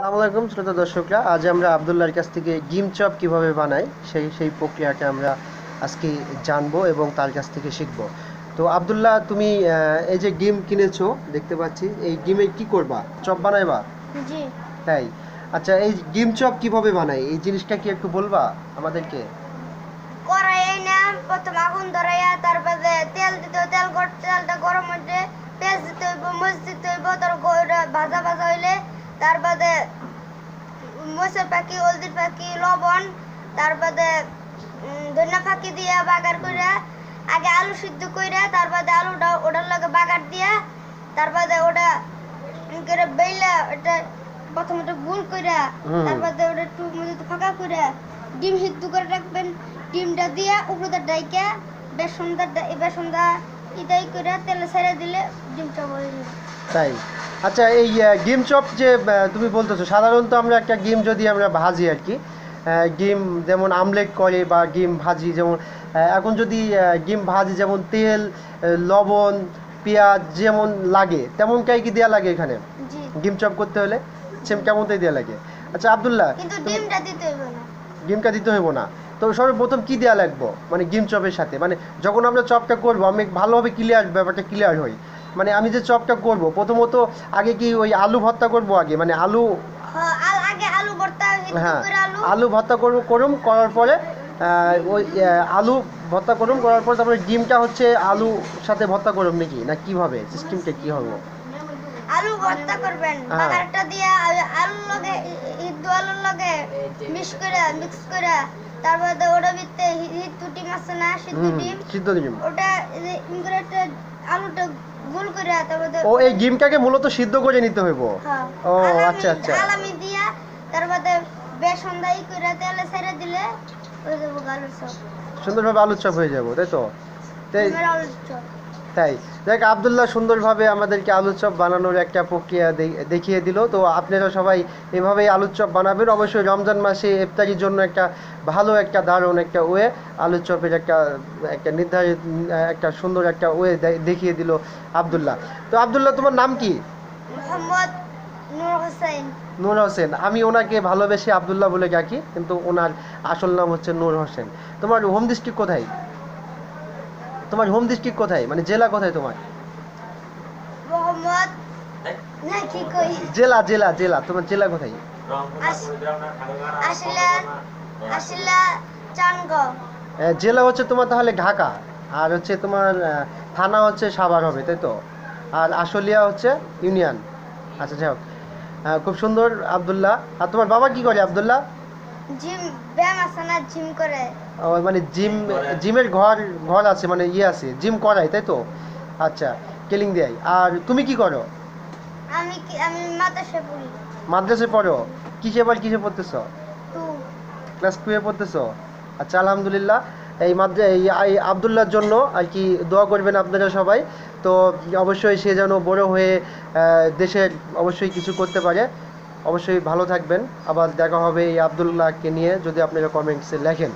আসসালামু আলাইকুম শ্রোতা দর্শকরা। আজ আমরা আবদুল্লাহর কাছ থেকে গিম চপ কীভাবে বানাই সেই সেই প্রক্রিয়াটা আমরা আজকে জানব এবং তার কাছ থেকে শিখব। তো আবদুল্লাহ তুমি এই যে গিম কিনেছো দেখতে পাচ্ছি এই গিমে কি করবা? চপ বানাইবা? জি। তাই? আচ্ছা এই গিম চপ কীভাবে বানাই? এই জিনিসটা কি একটু বলবা আমাদেরকে? কড়াই এনে প্রথম আগুন ধরাইয়া তারপরে তেল দিতে তেল তেলটা গরম হইলে পেঁয়াজ দিতে মরিচ দিতে হইব তার ওটা ভাজা ভাজা হইলে তারপরে মরিচের পাখি হলদির পাখি লবণ তারপরে ধনিয়া ফাঁকি দিয়া বাগার করে আগে আলু সিদ্ধ করে তারপরে আলুটা ওটার লগে বাগার দিয়া তারপরে ওটা করে বেইলা ওটা প্রথমে গুল করে তারপরে ওটা একটু মধ্যে ফাঁকা করে ডিম সিদ্ধ করে রাখবেন। ডিমটা দিয়ে উপরে ডাইকা বেসনটা দা- বেসনটা ইটাই করে তেলে ছেড়ে দিলে ডিমটা বলে তাই। আচ্ছা এই গিম চপ যে তুমি বলতেছো সাধারণত আমরা একটা গিম যদি আমরা ভাজি আর কি গিম যেমন আমলেট করে বা গিম ভাজি যেমন এখন যদি গিম ভাজি যেমন তেল লবণ পেঁয়াজ যেমন লাগে তেমন কাই কি দেওয়া লাগে এখানে? গিম চপ করতে হলে? সেম কেমনটাই দেওয়া লাগে। আচ্ছা আবদুল্লাহ ডিমটা দিতে হইবে না। তো সর্বপ্রথম কি দেওয়া লাগবো? মানে গিম চপের সাথে। মানে যখন আমরা চপটা করব আমি ভালোভাবে ক্লিয়ার ব্যাপারটা ক্লিয়ার হই। মানে আমি যে চপটা করব প্রথমত আগে কি ওই আলু ভর্তা করব আগে? মানে আলু হ্যাঁ, আলু ভর্তা সিদ্ধ হ্যাঁ আলু। আলু ভর্তা করব করুম করার পরে ওই আলু ভর্তা করুম করার পরে তারপরে ডিমটা হচ্ছে আলু সাথে ভর্তা করুম নাকি? না কীভাবে? সিস্টেমটা কি হবে? আলু ভর্তা করবেন হ্যাঁ। বাগারটা দিয়ে আলু- লগে ইদ্দু আলুর লগে মিক্স করে মিক্স করে তারপরে ওটা ভিতরে ডিম আছে না সিদ্ধ ডিম সিদ্ধ ডিম। ওটা যে একটা আলুটা গোল করে তারপরে ও এই ডিমটাকে মূলত সিদ্ধ করে নিতে হইব? হ্যাঁ। ও, আচ্ছা, আচ্ছা। আলামি দিয়া তারপরে বেসন দাই করে তেলে ছেড়ে দিলে ওই দেবো আলুর চপ। সুন্দরভাবে আলুর চপ হয়ে যাব তাই তো? তাই আলুর চপ। তাই। দেখ আবদুল্লাহ সুন্দরভাবে আমাদেরকে আলুর চপ বানানোর একটা প্রক্রিয়া দেখিয়ে দিল। তো আপনারা সবাই এভাবেই আলুর চপ বানাবেন। অবশ্যই রমজান মাসে ইফতারির জন্য একটা ভালো একটা দারুণ একটা ওয়ে আলুর চপের একটা একটা নির্ধারিত একটা সুন্দর একটা ওয়ে দেখিয়ে দিল আবদুল্লাহ। তো আবদুল্লাহ তোমার নাম কি? মোহাম্মদ নূর হোসেন। নূর হোসেন। আমি ওনাকে ভালোবেসে আবদুল্লাহ বলে ডাকি কিন্তু ওনার আসল নাম হচ্ছে নূর হোসেন। তোমার হোম ডিস্ট্রিক্ট কোথায়? তোমার হোম ডিস্ট্রিক্ট কোথায়? মানে জেলা কোথায় তোমার? মোহাম্মদ না কি কই জেলা জেলা জেলা তোমার জেলা কোথায়? আসলে আসলে চানগাঁও জেলা হচ্ছে তোমার তাহলে ঢাকা আর হচ্ছে তোমার থানা হচ্ছে সাভার হবে তাই তো? আর আশুলিয়া হচ্ছে ইউনিয়ন। আচ্ছা যাই হোক। খুব সুন্দর আবদুল্লাহ। আর তোমার বাবা কি করে আবদুল্লাহ? জিম ব্যায়াম আছে না জিম করে। ও, মানে জিম জিমের ঘর ঘর আছে মানে ইয়ে আছে জিম করাই তাই তো? আচ্ছা কেলিং দেয়। আর তুমি কি করো? আমি আমি মাদ্রাসা পড়ি। মাদ্রাসে পড়ো? কিসে এবার কিসে পড়তেছ? টু। ক্লাস টুয়ে পড়তেছো? আচ্ছা আলহামদুলিল্লাহ। এই মাদ্রা এই এই আবদুল্লাহর জন্য আর কি দোয়া করবেন আপনারা সবাই। তো অবশ্যই সে যেন বড় হয়ে দেশের অবশ্যই কিছু করতে পারে। অবশ্যই ভালো থাকবেন। আবার দেখা হবে এই আবদুল্লাহকে নিয়ে যদি আপনারা কমেন্টসে লেখেন।